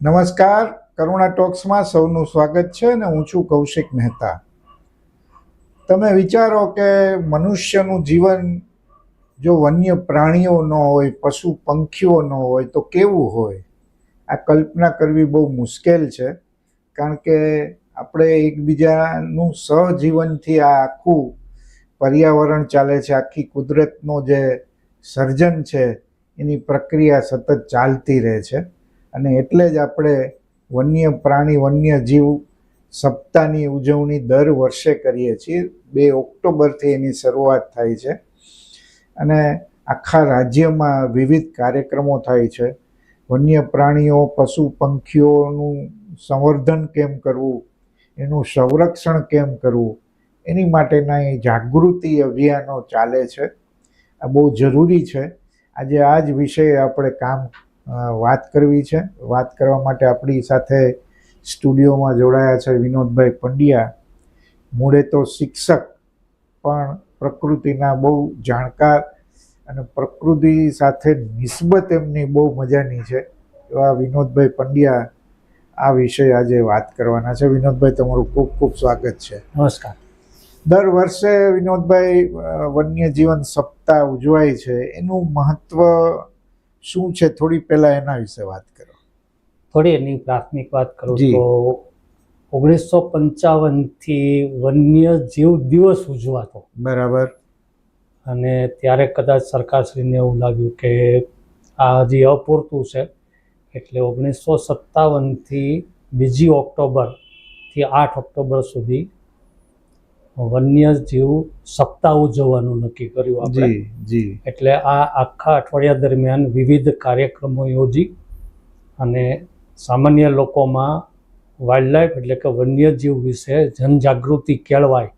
નમસ્કાર, કરુણા ટોક્સમાં સૌનું સ્વાગત છે અને હું છું કૌશિક મહેતા. તમે વિચારો કે મનુષ્યનું જીવન જો વન્ય પ્રાણીઓ ન હોય, પશુ પંખીઓ ન હોય, તો કેવું હોય? આ કલ્પના કરવી બહુ મુશ્કેલ છે, કારણ કે આપણે એકબીજાનું સહજીવનથી આ આખું પર્યાવરણ ચાલે છે, આખી કુદરતનો જે સર્જન છે, એની પ્રક્રિયા સતત ચાલતી રહે છે. અને એટલે જ આપણે વન્ય પ્રાણી, વન્ય જીવ સપ્તાહની ઉજવણી દર વર્ષે કરીએ છીએ. બે ઓક્ટોબરથી એની શરૂઆત થાય છે. અને આખા રાજ્યમાં વિવિધ કાર્યક્રમો થાય છે. વન્ય પ્રાણીઓ, પશુ પંખીઓનું સંવર્ધન કેમ કરવું, એનું સંરક્ષણ કેમ કરવું, એની માટેના એ જાગૃતિ અભિયાનો ચાલે છે. આ બહુ જરૂરી છે. આજે આ જ વિષય આપણે કામ વાત કરવી છે. વાત કરવા માટે આપણી સાથે સ્ટુડિયોમાં જોડાયા છે વિનોદભાઈ પંડ્યા. મૂળે તો શિક્ષક પણ પ્રકૃતિના બહુ જાણકાર અને પ્રકૃતિ સાથે નિસ્બત એમની બહુ મજાની છે. એવા વિનોદભાઈ પંડ્યા આ વિષય આજે વાત કરવાના છે. વિનોદભાઈ તમારું ખૂબ ખૂબ સ્વાગત છે. નમસ્કાર. દર વર્ષે વિનોદભાઈ વન્યજીવન સપ્તાહ ઉજવાય છે. એનું મહત્વ શું છે થોડી પહેલા એના વિશે વાત કરો. થોડી એની પ્રાથમિક વાત કરું તો ઓગણીસો પંચાવનથી વન્ય જીવ દિવસ ઉજવાતો. બરાબર. અને ત્યારે કદાચ સરકારશ્રીને એવું લાગ્યું કે આ હજી અપૂરતું છે. એટલે ઓગણીસો સત્તાવનથી બીજી ઓક્ટોબરથી આઠ ઓક્ટોબર સુધી વન્ય જીવ સપ્તાહ ઉજવવાનું નક્કી કર્યું આપણે. જી. એટલે આ આખા અઠવાડિયા દરમિયાન વિવિધ કાર્યક્રમો યોજી અને સામાન્ય લોકોમાં વાઇલ્ડલાઇફ એટલે કે વન્યજીવ વિશે જનજાગૃતિ કેળવાય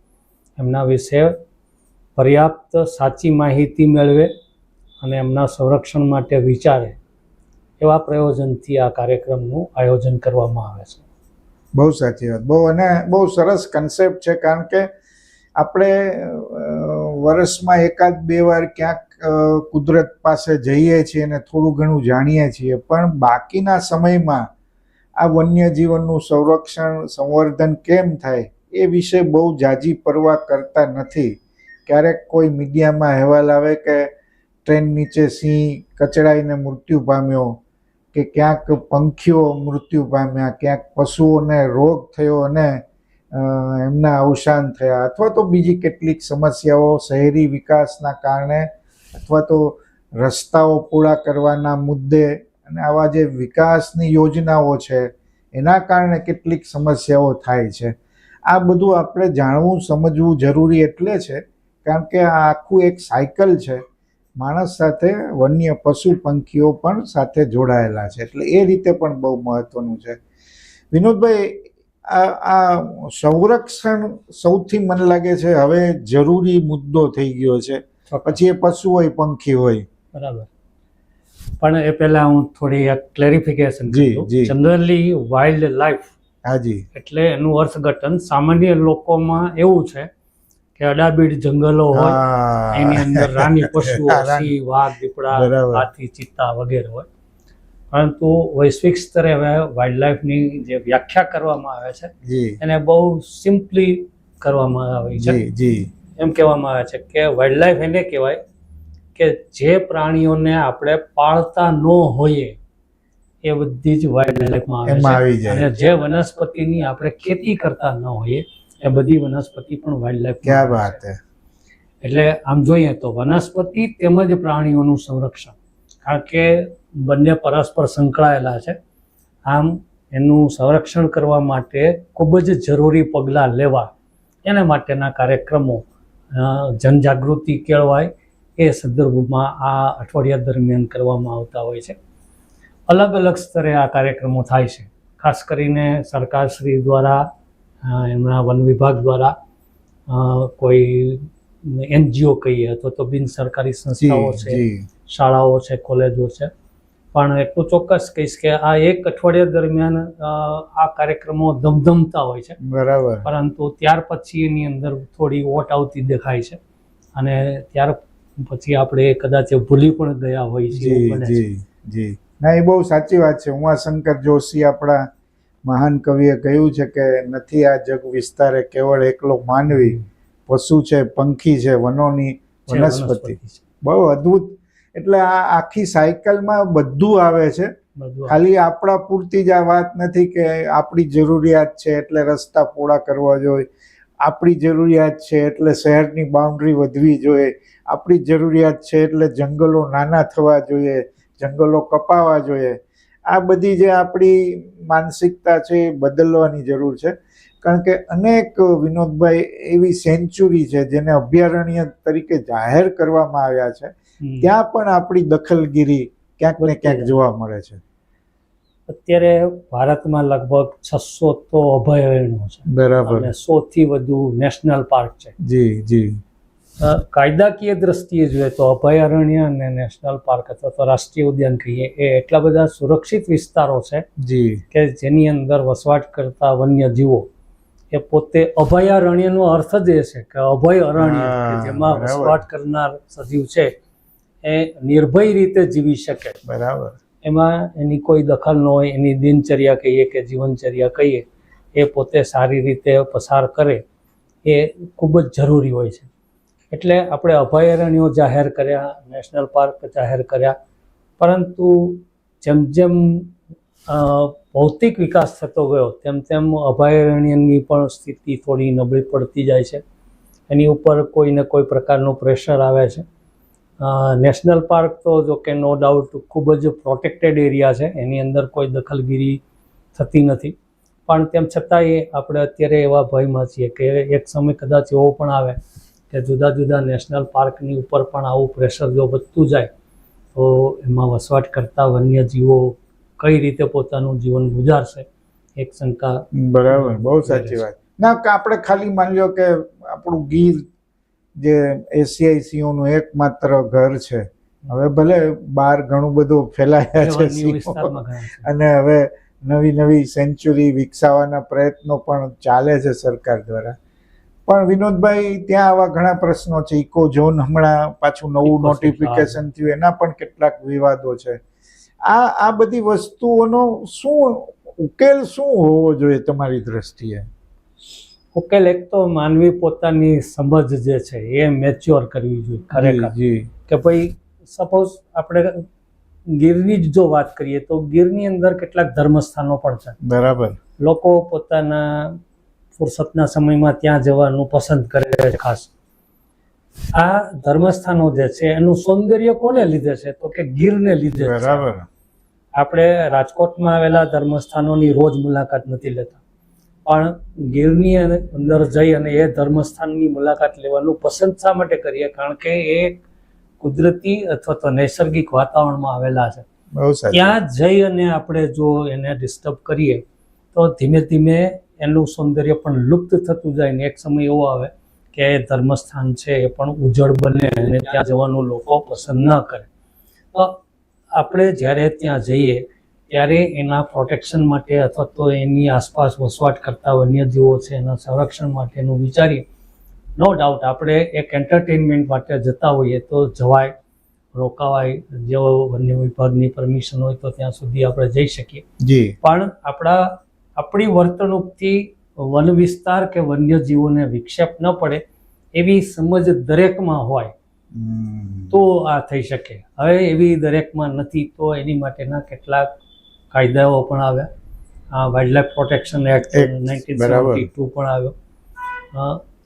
એમના વિશે પર્યાપ્ત સાચી માહિતી મેળવે અને એમના સંરક્ષણ માટે વિચારે એવા પ્રયોજનથી આ કાર્યક્રમનું આયોજન કરવામાં આવે છે. બહુ સાચી વાત. બહુ અને બહુ સરસ કન્સેપ્ટ છે કારણ કે આપણે વર્ષમાં એકાદ બે વાર ક્યાંક કુદરત પાસે જઈએ છીએ અને થોડું ઘણું જાણીએ છીએ, પણ બાકીના સમયમાં આ વન્યજીવનનું સંરક્ષણ, સંવર્ધન કેમ થાય એ વિશે બહુ જાજી પરવા કરતા નથી. ક્યારેક કોઈ મીડિયામાં અહેવાલ આવે કે ટ્રેન નીચે સિંહ કચડાઈને મૃત્યુ પામ્યો, કે ક્યાંક પંખીઓ મૃત્યુ પામ્યા, ક્યાંક પશુઓને રોગ થયો અને એમના અવસાન થયા. અથવા તો બીજી કેટલીક સમસ્યાઓ શહેરી વિકાસના કારણે, અથવા તો રસ્તાઓ પૂરા કરવાના મુદ્દે અને આવા જે વિકાસની યોજનાઓ છે, એના કારણે કેટલીક સમસ્યાઓ થાય છે. આ બધું આપણે જાણવું, સમજવું જરૂરી એટલે છે, કારણ કે આ આખું એક સાયકલ છે. માણસ સાથે, વન્ય પશુ પંખીઓ પણ સાથે જોડાયેલા છે. એટલે એ રીતે પણ બહુ મહત્વનું છે. વિનોદભાઈ આ સંરક્ષણ સૌથી મને લાગે છે હવે જરૂરી મુદ્દો થઈ ગયો છે. પછી એ પશુ હોય પંખી હોય. બરાબર. પણ એ પહેલા હું થોડી એક ક્લેરિફિકેશન. જનરલી વાઇલ્ડ લાઈફ હાજી એટલે એનું અર્થઘટન સામાન્ય લોકોમાં એવું છે કે અડાબીડ જંગલો હોય એની અંદર રાની પશુઓ. વાઘ દીપડા. હાથી ચિત્તા વગેરે હોય. પરંતુ વૈશ્વિક સ્તરે હવે વાઇલ્ડ લાઈફની જે વ્યાખ્યા કરવામાં આવે છે એને બહુ સિમ્પલી કરવામાં આવી છે. એમ કહેવામાં આવે છે કે વાઇલ્ડ લાઈફ એને કહેવાય કે જે પ્રાણીઓને આપણે પાળતા ન હોઈએ એ બધી જ વાઇલ્ડ લાઈફમાં આવે છે અને જે વનસ્પતિની આપણે ખેતી કરતા ન હોઈએ એ બધી વનસ્પતિ પણ વાઇલ્ડ લાઈફ ક્યાં વાત એટલે આમ જોઈએ તો વનસ્પતિ તેમજ પ્રાણીઓનું સંરક્ષણ. કારણ કે બંને પરસ્પર સંકળાયેલા છે. આમ એનું સંરક્ષણ કરવા માટે ખૂબ જ જરૂરી પગલાં લેવા એના માટેના કાર્યક્રમો જનજાગૃતિ કેળવાય એ સંદર્ભમાં આ અઠવાડિયા દરમિયાન કરવામાં આવતા હોય છે. અલગ અલગ સ્તરે આ કાર્યક્રમો થાય છે. ખાસ કરીને સરકારશ્રી દ્વારા એમના વન વિભાગ દ્વારા કોઈ એનજીઓ કહીએ અથવા તો બિન સરકારી સંસ્થાઓ છે શાળાઓ છે કોલેજો છે પણ એટલું ચોક્કસ કહીશ કે આ એક અઠવાડિયા દરમિયાન આ કાર્યક્રમો ધમધમતા હોય છે. બરાબર. પરંતુ ત્યાર પછી એની અંદર થોડી ઓટ આવતી દેખાય છે. અને ત્યાર પછી આપણે કદાચ ભૂલી પણ ગયા હોય છે. જી. ના એ બહુ સાચી વાત છે. ઉમાશંકર જોશી આપણા મહાન કવિએ કહ્યું છે કે નથી આ જગ વિસ્તારે કેવળ એકલો માનવી પશુ છે પંખી છે વનોની વનસ્પતિ. છે. બહુ અદ્ભુત એટલે આ આખી સાયકલમાં બધું આવે છે. ખાલી આપણા પૂરતી જ આ વાત નથી કે આપણી જરૂરિયાત છે એટલે રસ્તા પોળા કરવા જોઈએ. આપણી જરૂરિયાત છે એટલે શહેરની બાઉન્ડ્રી વધવી જોઈએ. આપણી જરૂરિયાત છે એટલે જંગલો નાના થવા જોઈએ જંગલો કપાવા જોઈએ. આ બધી જે આપણી માનસિકતા છે એ બદલવાની જરૂર છે. કારણ કે અનેક વિનોદભાઈ એવી સેન્ચુરી છે જેને અભયારણ્ય તરીકે જાહેર કરવામાં આવ્યા છે. ત્યાં પણ આપણી દખલગીરી ક્યાંક ને ક્યાંક જોવા મળે છે. અત્યારે ભારતમાં લગભગ છસો તો અભયારણ્યો છે. બરાબર. સો થી વધુ નેશનલ પાર્ક છે. જી જી. કાયદાકીય દ્રષ્ટિએ જોઈએ તો અભયારણ્ય અને નેશનલ પાર્ક અથવા તો રાષ્ટ્રીય ઉદ્યાન કહીએ એ એટલા બધા સુરક્ષિત વિસ્તારો છે જી. કે જેની અંદર વસવાટ કરતા વન્ય જીવો એ પોતે અભયારણ્યનો અર્થ જ એ છે કે અભય અરણ્ય જેમાં વસવાટ કરનાર સજીવ છે એ નિર્ભય રીતે જીવી શકે. બરાબર. એમાં એની કોઈ દખલ ન હોય એની દિનચર્યા કહીએ કે જીવનચર્યા કહીએ એ પોતે સારી રીતે પસાર કરે એ ખૂબ જ જરૂરી હોય છે. એટલે આપણે અભયારણ્યો જાહેર કર્યા નેશનલ પાર્ક જાહેર કર્યા પરંતુ જેમ જેમ ભૌતિક વિકાસ થતો ગયો તેમ તેમ અભયારણ્યની પણ સ્થિતિ થોડી નબળી પડતી જાય છે. એની ઉપર કોઈ ને કોઈ પ્રકારનું પ્રેશર આવે છે. નેશનલ પાર્ક તો જો કે નો ડાઉટ ખૂબ જ પ્રોટેક્ટેડ એરિયા છે. એની અંદર કોઈ દખલગીરી થતી નથી. પણ તેમ છતાંય આપણે અત્યારે એવા ભયમાં છીએ કે એક સમય કદાચ એવો પણ આવે કે જુદા જુદા નેશનલ પાર્કની ઉપર પણ આવું પ્રેશર જો વધતું જાય તો એમાં વસવાટ કરતા વન્યજીવો કઈ રીતે પોતાનું જીવન ગુજારશે એક શંકા બરાબર બહુ સાચી વાત. ના આપણે ખાલી માની લો કે આપણું ગીર જે એસીઆઈસીઓનું એકમાત્ર ઘર છે. હવે ભલે બહાર ઘણું બધું ફેલાયા છે. અને હવે નવી નવી સેન્ચુરી વિકસાવવાના પ્રયત્નો પણ ચાલે છે સરકાર દ્વારા. પણ વિનોદભાઈ ત્યાં આવા ઘણા પ્રશ્નો છે. ઇકો ઝોન હમણાં પાછું નવું નોટિફિકેશન થયું એના પણ કેટલાક વિવાદો છે. આ આ બધી વસ્તુઓનો શું ઉકેલ શું હોવો જોઈએ તમારી દ્રષ્ટિએ? ઉકેલ એક તો માનવી પોતાની સમજ જે છે એ મેચ્યોર કરવી જોઈએ ખરેખર. કે ભાઈ સપોઝ આપણે ગીરની જ જો વાત કરીએ તો ગીરની અંદર કેટલાક ધર્મસ્થાનો પણ છે. બરાબર. લોકો પોતાના ફુરસતના સમયમાં ત્યાં જવાનું પસંદ કરે છે ખાસ. આ ધર્મસ્થાનો જે છે એનું સૌંદર્ય કોને લીધે છે? તો કે ગીરને લીધે બરાબર. આપણે રાજકોટમાં આવેલા ધર્મસ્થાનોની રોજ મુલાકાત નથી લેતા. પણ ગીરની અને- અંદર જઈ અને એ ધર્મસ્થાનની મુલાકાત લેવાનું પસંદ શા માટે કરીએ? કારણ કે એ કુદરતી અથવા તો નૈસર્ગિક વાતાવરણમાં આવેલા છે. ત્યાં જઈ અને આપણે જો એને ડિસ્ટર્બ કરીએ તો ધીમે ધીમે એનું સૌંદર્ય પણ લુપ્ત થતું જાય ને એક સમય એવો આવે કે ધર્મસ્થાન છે એ પણ ઉજળ બને અને ત્યાં જવાનું લોકો પસંદ ન કરે. તો આપણે જ્યારે ત્યાં જઈએ ત્યારે એના પ્રોટેક્શન માટે અથવા તો એની આસપાસ વસવાટ કરતા વન્યજીવો છે એના સંરક્ષણ માટેનું વિચારીએ. નો ડાઉટ આપણે એક એન્ટરટેનમેન્ટ માટે જતા હોઈએ તો જવાય રોકાવાય જેવો વન્ય વિભાગની પરમિશન હોય તો ત્યાં સુધી આપણે જઈ શકીએ. જી. પણ આપણા આપણી વર્તણૂકથી વન વિસ્તાર કે વન્યજીવોને વિક્ષેપ ન પડે એવી સમજ દરેકમાં હોય તો આ થઈ શકે. હવે એવી દરેકમાં નથી તો એની માટેના કેટલાક કાયદાઓ પણ આવ્યા. આ wildlife protection act nineteen. Seventy two પણ આવ્યો.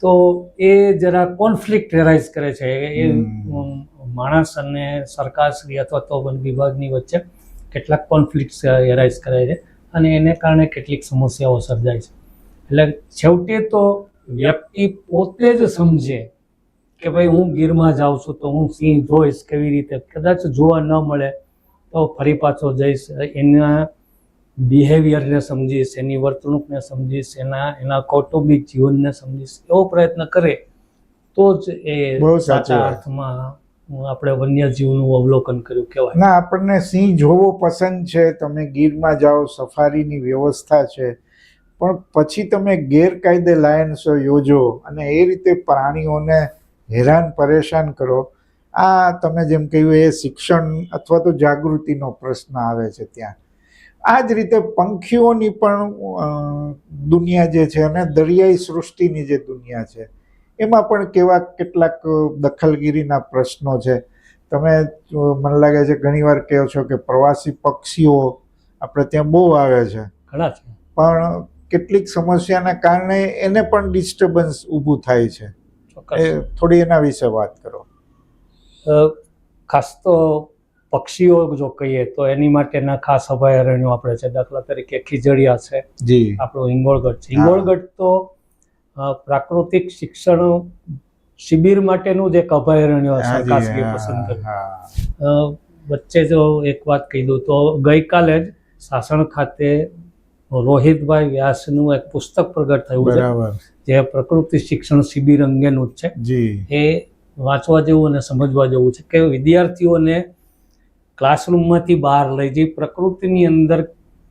તો એ જરા કોન્ફ્લિક્ટ એરાઇઝ કરે છે. એ માણસ અને સરકારશ્રી અથવા તો વન વિભાગની વચ્ચે કેટલાક કોન્ફ્લિક્ટ એરાઇઝ કરે છે અને એને કારણે કેટલીક સમસ્યાઓ સર્જાય છે. એટલે છેવટે તો વ્યક્તિ પોતે જ સમજે કે ભાઈ હું ગીરમાં જાઉં છું તો હું સિંહ જોઈશ કેવી રીતે? કદાચ જોવા ન મળે. તો ફરી પાછો જઈશ. એના બિહેવિયરને સમજીશ એની વર્તણૂકને સમજીશ એના એના કૌટુંબિક જીવનને સમજીશ એવો પ્રયત્ન કરે તો જ એ સાચા. અર્થમાં આપણે વન્યજીવનું અવલોકન કર્યું કહેવાય. ના આપણને સિંહ જોવો પસંદ છે તમે ગીરમાં જાઓ સફારીની વ્યવસ્થા છે. પણ પછી તમે ગેરકાયદે લાયન શો યોજો અને એ રીતે પ્રાણીઓને હેરાન પરેશાન કરો. આ તમે જેમ કહ્યું એ શિક્ષણ અથવા તો જાગૃતિનો પ્રશ્ન આવે છે ત્યાં. આ જ રીતે પંખીઓની પણ દુનિયા જે છે અને દરિયાઈ સૃષ્ટિની જે દુનિયા છે એમાં પણ કેવા કેટલાક દખલગીરીના પ્રશ્નો છે. તમે મને લાગે છે ઘણીવાર કહો છો કે પ્રવાસી પક્ષીઓ આપણે ત્યાં બહુ આવે છે. ઘણા છે. પણ કેટલીક સમસ્યાના કારણે એને પણ ડિસ્ટર્બન્સ ઊભું થાય છે. થોડી એના વિશે વાત કરો. ખાસ તો પક્ષીઓ જો કહીએ તો એની માટેના ખાસ અભયારણ્યો આપણે છે. દાખલા તરીકે ખીજડીયા છે. આપણો હિંગોળગઢ છે. હિંગોળગઢ તો પ્રાકૃતિક શિક્ષણ શિબિર માટેનું જ એક અભયારણ્ય છે ખાસગી પસંદ કર્યું વચ્ચે જો એક વાત કહી દઉં તો ગઈકાલે જ સાસણ ખાતે રોહિતભાઈ વ્યાસનું એક પુસ્તક પ્રગટ થયું છે. જે પ્રકૃતિ શિક્ષણ શિબિર અંગેનું જ છે. એ વાંચવા જેવું અને સમજવા જેવું છે કે વિદ્યાર્થીઓને ક્લાસરૂમમાંથી બહાર લઈ જઈ પ્રકૃતિની અંદર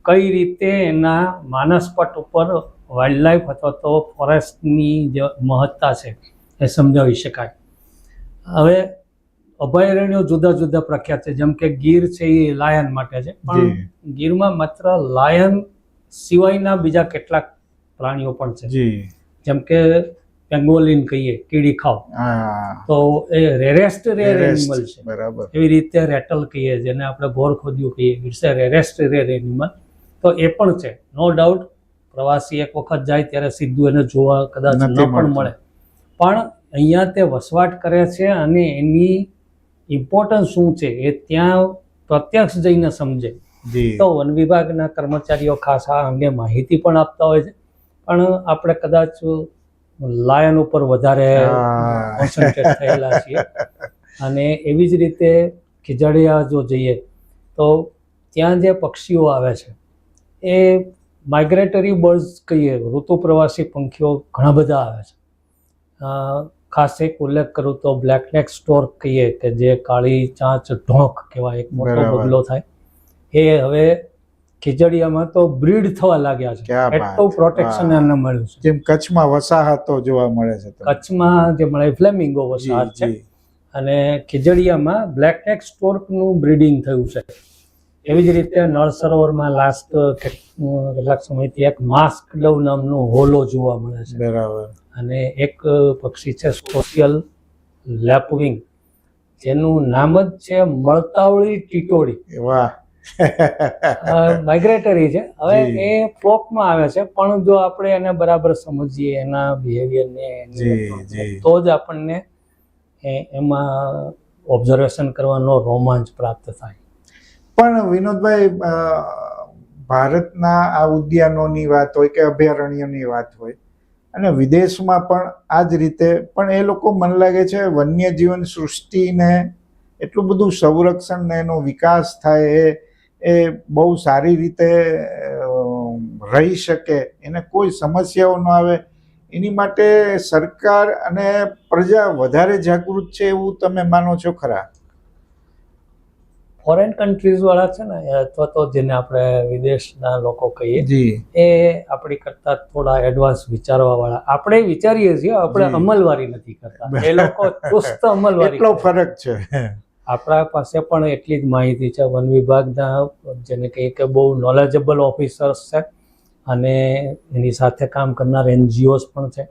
કઈ રીતે એના માનસપટ ઉપર વાઇલ્ડલાઇફ અથવા તો ફોરેસ્ટની જે મહત્તા છે એ સમજાવી શકાય. હવે અભયારણ્યો જુદા જુદા પ્રખ્યાત છે જેમ કે ગીર છે એ લાયન માટે છે પણ ગીરમાં માત્ર લાયન સિવાયના બીજા કેટલાક પ્રાણીઓ પણ છે. જેમ કે પેંગોલિન કહીએ કીડી ખાવ તો એ રેરેસ્ટ રેર એનિમલ છે. બરાબર. એવી રીતે રેટલ કહીએ જેને આપણે ઘોર ખોદ્યું કહીએ it's a rarest rare animal તો એ પણ છે. નો ડાઉટ પ્રવાસી એક વખત જાય ત્યારે સીધું એને જોવા કદાચ ન પણ મળે. પણ અહીંયા તે વસવાટ કરે છે અને એની ઇમ્પોર્ટન્સ શું છે એ ત્યાં પ્રત્યક્ષ જઈને સમજે. તો વન વિભાગના કર્મચારીઓ ખાસ આ અંગે માહિતી પણ આપતા હોય છે. પણ આપણે કદાચ લાયન ઉપર વધારે કોન્સન્ટ્રેટ થયેલા છીએ. અને એવી જ રીતે ખીજડીયા જો જઈએ તો ત્યાં જે પક્ષીઓ આવે છે એ માઇગ્રેટરી બર્ડ્સ કહીએ ઋતુ પ્રવાસી પંખીઓ ઘણા બધા આવે છે. ખાસ એક ઉલ્લેખ કરું તો બ્લેકનેક સ્ટોર્ક કહીએ કે જે કાળી ચાંચ ઢોંક કહેવાય એક મોટો. બગલો થાય. એ હવે ખીજડીયામાં તો બ્રીડ થવા લાગ્યા છે. એટલું પ્રોટેક્શન એમને મળ્યું છે. જેમ કચ્છમાં વસાહતો જોવા મળે છે કચ્છમાં જે મળે ફ્લેમિંગો વસાહત છે. અને ખીજડીયામાં બ્લેક નેક સ્ટોર્કનું બ્રીડિંગ થયું છે. એવી જ રીતે નળ સરોવરમાં લાસ્ટ કેટલાક સમયથી એક માસ્ક ડવ નામનો હોલો જોવા મળે છે. બરાબર. અને એક પક્ષી છે સ્કોશિયલ લેપવિંગ જેનું નામ જ છે મળતાવળી ટીટોળી. વાહ. માઇગ્રેટરી છે. હવે એ ફ્લોકમાં આવે છે. પણ જો આપણે એને બરાબર સમજીએ એના બિહેવિયરને. તો જ આપણને એમાં ઓબ્ઝર્વેશન કરવાનો રોમાંચ પ્રાપ્ત થાય. પણ વિનોદભાઈ ભારતના આ ઉદ્યાનોની વાત હોય કે અભયારણ્યની વાત હોય અને વિદેશમાં પણ આ જ રીતે પણ એ લોકો મને લાગે છે વન્યજીવન સૃષ્ટિને એટલું બધું સંરક્ષણ ને એનો વિકાસ થાય એ એ બહુ સારી રીતે રહી શકે એને કોઈ સમસ્યાઓ ન આવે. એની માટે સરકાર અને પ્રજા વધારે જાગૃત છે એવું તમે માનો છો ખરા? ફોરેન કન્ટ્રીઝ વાળા છે ને અથવા તો જેને આપણે વિદેશના લોકો કહીએ એ આપણી કરતા થોડા એડવાન્સ વિચારવા વાળા. આપણે વિચારીએ છીએ આપણે અમલવારી નથી કરતા. એ લોકો ચુસ્ત અમલવારી એટલો ફરક છે. આપણા પાસે પણ એટલી જ માહિતી છે. વન વિભાગના જેને કહીએ કે બહુ નોલેજેબલ ઓફિસર્સ છે અને એની સાથે કામ કરનાર એનજીઓસ પણ છે.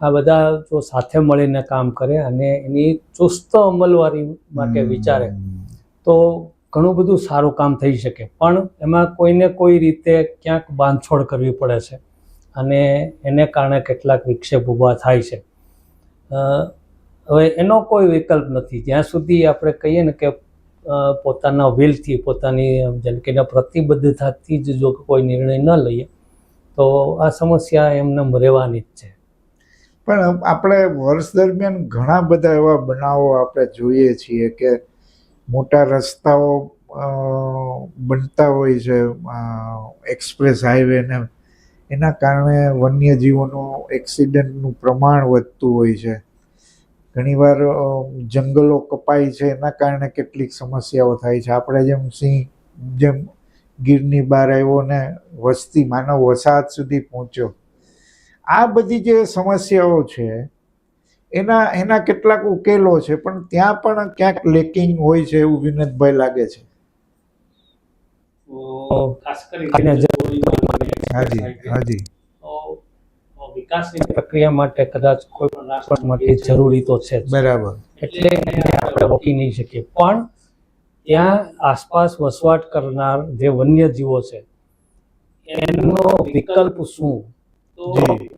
આ બધા જો સાથે મળીને કામ કરે અને એની ચુસ્ત અમલવારી માટે વિચારે તો ઘણું બધું સારું કામ થઈ શકે. પણ એમાં કોઈને કોઈ રીતે ક્યાંક બાંધછોડ કરવી પડે છે અને એને કારણે કેટલાક વિક્ષેપ ઊભા થાય છે. હવે એનો કોઈ વિકલ્પ નથી. જ્યાં સુધી આપણે કહીએ ને કે પોતાના વિલથી પોતાની જેમ કે, એના પ્રતિબદ્ધતાથી જ જો કોઈ નિર્ણય ન લઈએ, તો આ સમસ્યા એમને રહેવાની જ છે. પણ આપણે વર્ષ દરમિયાન ઘણા બધા એવા બનાવો આપણે જોઈએ છીએ કે, મોટા રસ્તાઓ બનતા હોય છે એક્સપ્રેસ હાઈવે ને એના કારણે વન્યજીવોનું એક્સિડન્ટનું પ્રમાણ વધતું હોય છે. ઘણીવાર જંગલો કપાય છે એના કારણે કેટલીક સમસ્યાઓ થાય છે. આપણે જેમ સિંહ જેમ ગીરની બહાર આવ્યો ને વસ્તી માનવ વસાહત સુધી પહોંચ્યો. આ બધી જે સમસ્યાઓ છે એના એના કેટલાક ઉકેલો છે પણ ત્યાં પણ ક્યાંક લેકિંગ હોય છે એવું વિનોદભાઈ લાગે છે. તો ખાસ કરીને જે હાજી હાજી. વિકાસની પ્રક્રિયા માટે કદાચ કોઈ પણ માટે જરૂરી તો છે બરાબર. એટલે આપણે રોકી નહીં શકીએ. પણ ત્યાં આસપાસ વસવાટ કરનાર જે વન્યજીવો છે એનો વિકલ્પ શું? તો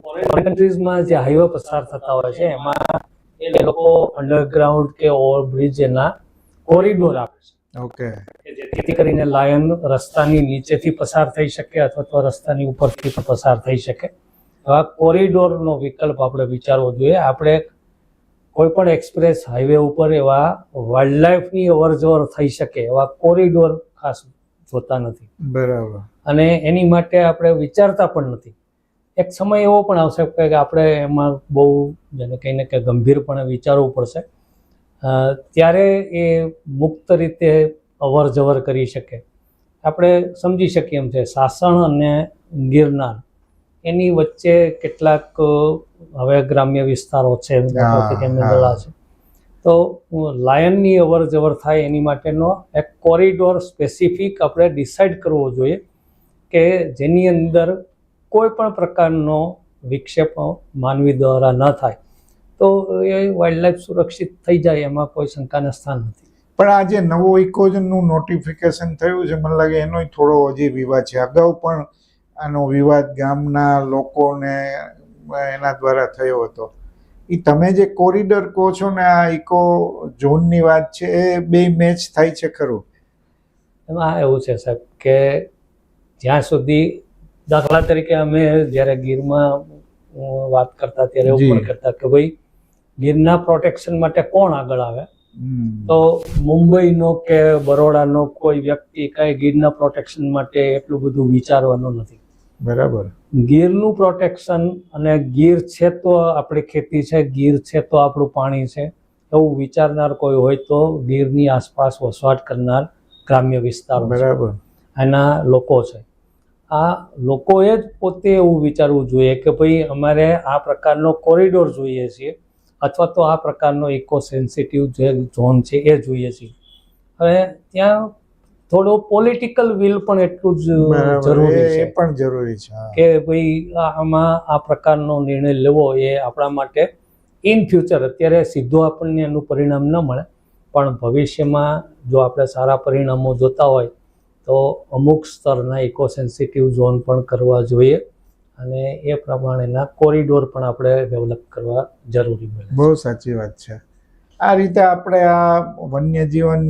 ફોરેન કન્ટ્રીઝમાં જે હાઈવે પસાર થતા હોય છે એમાં એ લોકો અંડરગ્રાઉન્ડ કે ઓવરબ્રિજ એના કોરિડોર આપે છે. ઓકે. જેથી કરીને લાયન રસ્તાની નીચેથી પસાર થઈ શકે અથવા તો રસ્તાની ઉપરથી પસાર થઈ શકે. આ કોરિડોરનો વિકલ્પ આપણે વિચારવો જોઈએ. આપણે કોઈ પણ એક્સપ્રેસ હાઈવે ઉપર એવા વાઇલ્ડલાઇફની અવરજવર થઈ શકે એવા કોરિડોર ખાસ જોતા નથી. બરાબર. અને એની માટે આપણે વિચારતા પણ નથી. એક સમય એવો પણ આવશે કે આપણે એમાં બહુ જેને કહીને કે ગંભીરપણે વિચારવું પડશે. ત્યારે એ મુક્ત રીતે અવર જવર કરી શકે. આપણે સમજી શકીએ એમ છે સાસણ અને ગિરનાર. એની વચ્ચે કેટલાક હવે ગ્રામ્ય વિસ્તારો છે તો લાયનની અવર જવર થાય એની માટેનો એક કોરિડોર સ્પેસિફિક આપણે ડિસાઇડ કરવો જોઈએ કે જેની અંદર કોઈ પણ પ્રકારનો વિક્ષેપ માનવી દ્વારા ન થાય. તો એ વાઇલ્ડલાઇફ સુરક્ષિત થઈ જાય એમાં કોઈ શંકાને સ્થાન નથી. પણ આ જે નવો ઇકોઝનનું નોટિફિકેશન થયું છે મને લાગે એનોય થોડો હજી વિવાદ છે. અગાઉ પણ આનો વિવાદ ગામના લોકોને એના દ્વારા થયો હતો. એ તમે જે કોરિડોર કહો છો ને આ ઇકો ઝોનની વાત છે એ બે મેચ થાય છે ખરું? એમાં એવું છે સાહેબ કે જ્યાં સુધી દાખલા તરીકે અમે જ્યારે ગીરમાં વાત કરતા ત્યારે એવું કરતા કે ભાઈ ગીરના પ્રોટેક્શન માટે કોણ આગળ આવે? તો મુંબઈનો કે બરોડાનો કોઈ વ્યક્તિ કાંઈ ગીરના પ્રોટેક્શન માટે એટલું બધું વિચારવાનું નથી. બરાબર. ગીરનું પ્રોટેક્શન અને ગીર છે તો આપણી ખેતી છે ગીર છે તો આપણું પાણી છે. એવું વિચારનાર કોઈ હોય તો ગીરની આસપાસ વસવાટ કરનાર ગ્રામ્ય વિસ્તારો બરાબર. એના લોકો છે. આ લોકોએ જ પોતે એવું વિચારવું જોઈએ કે ભાઈ અમારે આ પ્રકારનો કોરિડોર જોઈએ છીએ અથવા તો આ પ્રકારનો ઇકો સેન્સિટિવ જે ઝોન છે એ જોઈએ છીએ. હવે ત્યાં થોડું પોલિટિકલ વિલ પણ એટલું જ જરૂરી છે. એ પણ જરૂરી છે કે ભાઈ આમાં આ પ્રકારનો નિર્ણય લેવો એ આપણા માટે ઇન ફ્યુચર અત્યારે સીધું આપણને એનું પરિણામ ન મળે. પણ ભવિષ્યમાં જો આપણે સારા પરિણામો જોતા હોય તો અમુક સ્તરના ઇકો સેન્સિટિવ ઝોન પણ કરવા જોઈએ અને એ પ્રમાણેના કોરિડોર પણ આપણે ડેવલપ કરવા જરૂરી બને. બહુ સાચી વાત છે. આ રીતે આપણે આ વન્યજીવન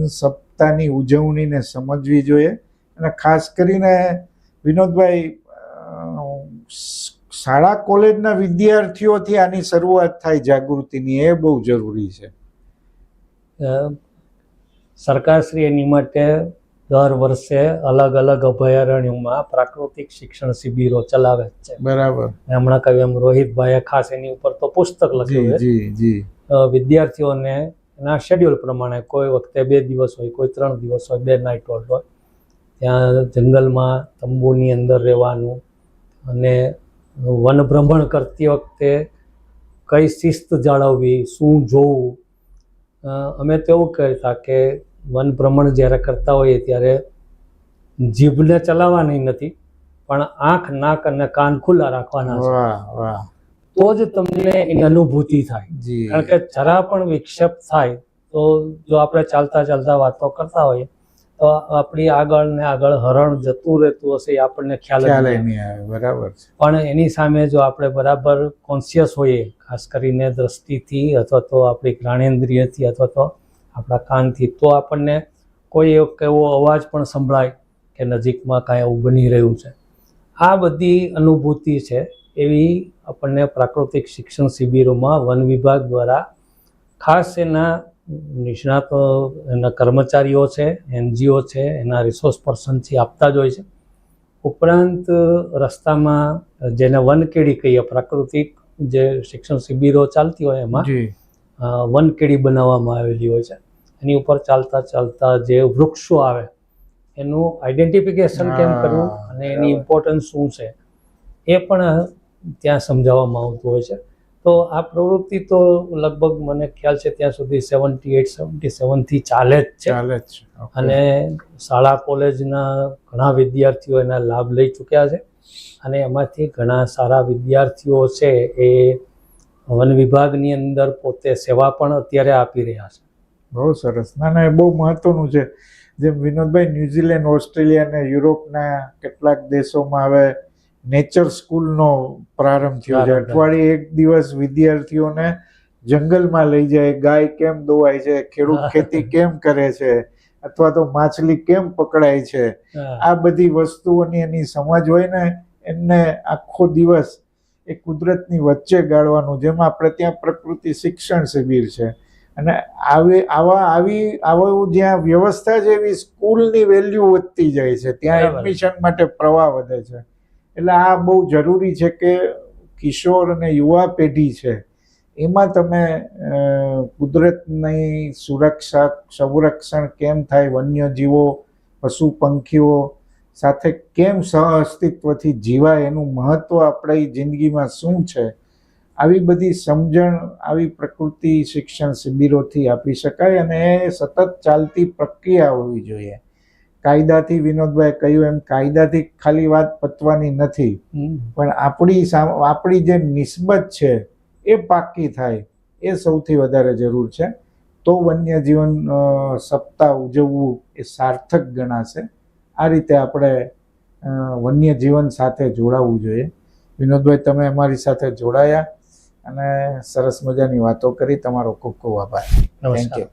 સપ્તાહની ઉજવણીને સમજવી જોઈએ. અને ખાસ કરીને વિનોદભાઈ શાળા કોલેજના વિદ્યાર્થીઓથી આની શરૂઆત થાય જાગૃતિની એ બહુ જરૂરી છે. સરકારશ્રી એની માટે દર વર્ષે અલગ અલગ અભયારણ્યોમાં પ્રાકૃતિક શિક્ષણ શિબિરો ચલાવે છે. બરાબર. હમણાં કહ્યું એમ રોહિતભાઈએ ખાસ એની ઉપર તો પુસ્તક લખ્યું છે. વિદ્યાર્થીઓને એના શેડ્યુલ પ્રમાણે કોઈ વખતે બે દિવસ હોય, કોઈ ત્રણ દિવસ હોય, બે નાઇટ હોલ્ટ હોય, ત્યાં જંગલમાં, તંબુની અંદર રહેવાનું અને વન ભ્રમણ કરતી વખતે કઈ શિસ્ત જાળવવી, શું જોવું અમે તો એવું કરતા કે વન ભ્રમણ જ્યારે કરતા હોઈએ ત્યારે જીભને ચલાવવાની નથી, પણ આંખ, નાક અને કાન ખુલ્લા રાખવાના તો જ તમને એની અનુભૂતિ થાય. કારણ કે જરા પણ વિક્ષેપ થાય તો જો આપણે ચાલતા ચાલતા વાતો કરતા હોઈએ તો આપણી આગળ ને આગળ હરણ જતું રહેતું હશે એ આપણને ખ્યાલ નહીં આવે. બરાબર છે. પણ એની સામે જો આપણે બરાબર કોન્શિયસ હોઈએ ખાસ કરીને દ્રષ્ટિથી અથવા તો આપણી જ્ઞાનેન્દ્રિયથી અથવા તો આપણા કાનથી તો આપણને કોઈ એવો અવાજ પણ સંભળાય કે નજીકમાં કાંઈ એવું બની રહ્યું છે. આ બધી અનુભૂતિ છે એવી આપણને પ્રાકૃતિક શિક્ષણ શિબિરોમાં વન વિભાગ દ્વારા ખાસ એના નિષ્ણાતો એના કર્મચારીઓ છે એનજીઓ છે એના રિસોર્સ પર્સનથી આપતા જ હોય છે. ઉપરાંત રસ્તામાં જેને વનકેડી કહીએ પ્રાકૃતિક જે શિક્ષણ શિબિરો ચાલતી હોય એમાં વનકેડી બનાવવામાં આવેલી હોય છે. એની ઉપર ચાલતા ચાલતા જે વૃક્ષો આવે એનું આઈડેન્ટિફિકેશન કેમ કરવું અને એની ઇમ્પોર્ટન્સ શું છે? એ પણ ત્યાં સમજાવવામાં આવતું હોય છે. તો આ પ્રવૃત્તિ તો લગભગ મને ખ્યાલ છે ત્યાં સુધી સેવન્ટી એટ સેવન્ટી સેવનથી ચાલે જ છે. ચાલે જ છે. અને શાળા કોલેજના ઘણા વિદ્યાર્થીઓ એના લાભ લઈ ચૂક્યા છે. અને એમાંથી ઘણા સારા વિદ્યાર્થીઓ છે એ વન વિભાગની અંદર પોતે સેવા પણ અત્યારે આપી રહ્યા છે. બહુ સરસ. ના ના એ બહુ મહત્વનું છે. જેમ વિનોદભાઈ ન્યુઝીલેન્ડ ઓસ્ટ્રેલિયા અને યુરોપના કેટલાક દેશોમાં હવે નેચર સ્કૂલનો પ્રારંભ થયો છે. અઠવાડિયે એક દિવસ વિદ્યાર્થીઓને જંગલમાં લઈ જાય ગાય કેમ દોવાય છે ખેડૂત ખેતી કેમ કરે છે અથવા તો માછલી કેમ પકડાય છે આ બધી વસ્તુઓની એની સમજ હોય ને એમને આખો દિવસ એ કુદરતની વચ્ચે ગાળવાનું જેમાં આપણે ત્યાં પ્રકૃતિ શિક્ષણ શિબિર છે. અને આવી આવા આવી આવું જ્યાં વ્યવસ્થા છે એવી સ્કૂલની વેલ્યુ વધતી જાય છે. ત્યાં એડમિશન માટે પ્રવાહ વધે છે. એટલે આ બહુ જરૂરી છે કે કિશોર અને યુવા પેઢી છે, એમાં તમે કુદરતની સુરક્ષા, સંરક્ષણ કેમ થાય, વન્યજીવો, પશુ પંખીઓ સાથે કેમ સહઅસ્તિત્વથી જીવાય, એનું મહત્વ આપણી જિંદગીમાં શું છે? આવી બધી સમજણ, આવી પ્રકૃતિ શિક્ષણ શિબિરોથી આપી શકાય અને એ સતત ચાલતી પ્રક્રિયા હોવી જોઈએ. કાયદાથી વિનોદભાઈ કહ્યું એમ કાયદાથી ખાલી વાત પતવાની નથી. પણ આપણી આપણી જે નિસ્બત છે એ પાકી થાય એ સૌથી વધારે જરૂર છે. તો વન્યજીવન સપ્તાહ ઉજવવું એ સાર્થક ગણાશે. આ રીતે આપણે વન્યજીવન સાથે જોડાવવું જોઈએ. વિનોદભાઈ તમે અમારી સાથે જોડાયા અને સરસ મજાની વાતો કરી. તમારો ખૂબ ખૂબ આભાર. Thank you